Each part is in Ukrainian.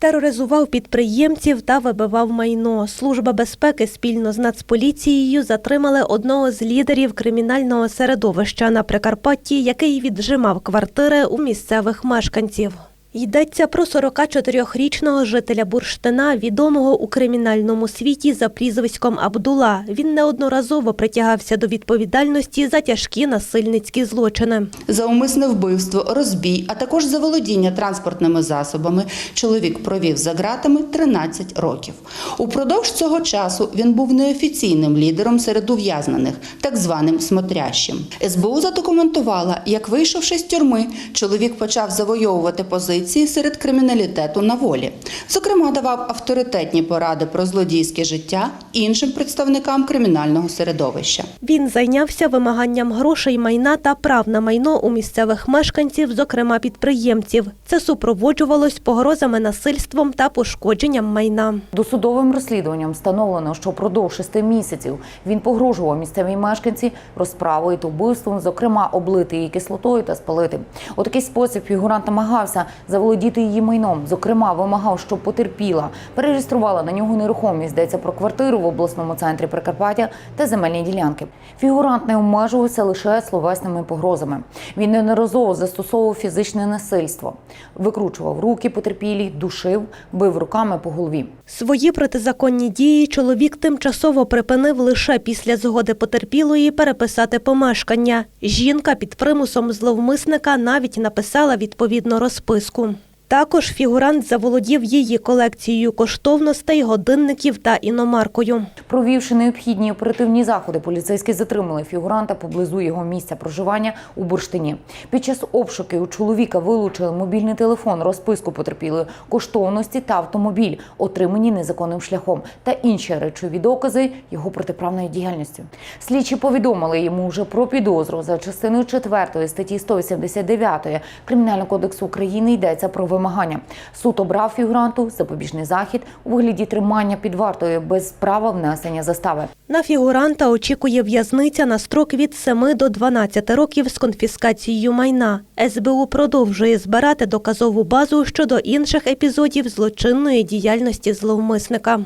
Тероризував підприємців та вибивав майно. Служба безпеки спільно з Нацполіцією затримали одного з лідерів кримінального середовища на Прикарпатті, який віджимав квартири у місцевих мешканців. Йдеться про 44-річного жителя Бурштина, відомого у кримінальному світі за прізвиськом Абдула. Він неодноразово притягався до відповідальності за тяжкі насильницькі злочини. За умисне вбивство, розбій, а також за володіння транспортними засобами чоловік провів за ґратами 13 років. Упродовж цього часу він був неофіційним лідером серед ув'язнених, так званим смотрящим. СБУ задокументувала, як вийшовши з тюрми, чоловік почав завойовувати позиції серед криміналітету на волі. Зокрема, давав авторитетні поради про злодійське життя іншим представникам кримінального середовища. Він зайнявся вимаганням грошей, майна та прав на майно у місцевих мешканців, зокрема підприємців. Це супроводжувалось погрозами насильством та пошкодженням майна. Досудовим розслідуванням встановлено, що впродовж шести місяців він погрожував місцевій мешканці розправою та вбивством, зокрема облити її кислотою та спалити. У такий спосіб фігурант намагався заволодіти її майном. Зокрема, вимагав, щоб потерпіла, перереєструвала на нього нерухомість. Йдеться про квартиру в обласному центрі Прикарпаття та земельні ділянки. Фігурант не обмежувався лише словесними погрозами. Він неодноразово застосовував фізичне насильство, викручував руки потерпілі, душив, бив руками по голові. Свої протизаконні дії чоловік тимчасово припинив лише після згоди потерпілої переписати помешкання. Жінка під примусом зловмисника навіть написала відповідну розписку. acum. Також фігурант заволодів її колекцією коштовностей, годинників та іномаркою. Провівши необхідні оперативні заходи, поліцейські затримали фігуранта поблизу його місця проживання у Бурштині. Під час обшуки у чоловіка вилучили мобільний телефон, розписку потерпілої, коштовності та автомобіль, отримані незаконним шляхом, та інші речові докази його протиправної діяльності. Слідчі повідомили йому вже про підозру за частиною 4 статті 189 Кримінального кодексу України йдеться про вимагання. Суд обрав фігуранту запобіжний захід у вигляді тримання під вартою без права внесення застави. На фігуранта очікує в'язниця на строк від 7 до 12 років з конфіскацією майна. СБУ продовжує збирати доказову базу щодо інших епізодів злочинної діяльності зловмисника.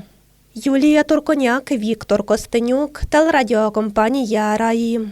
Юлія Турконяк, Віктор Костенюк, телерадіокомпанія Раї.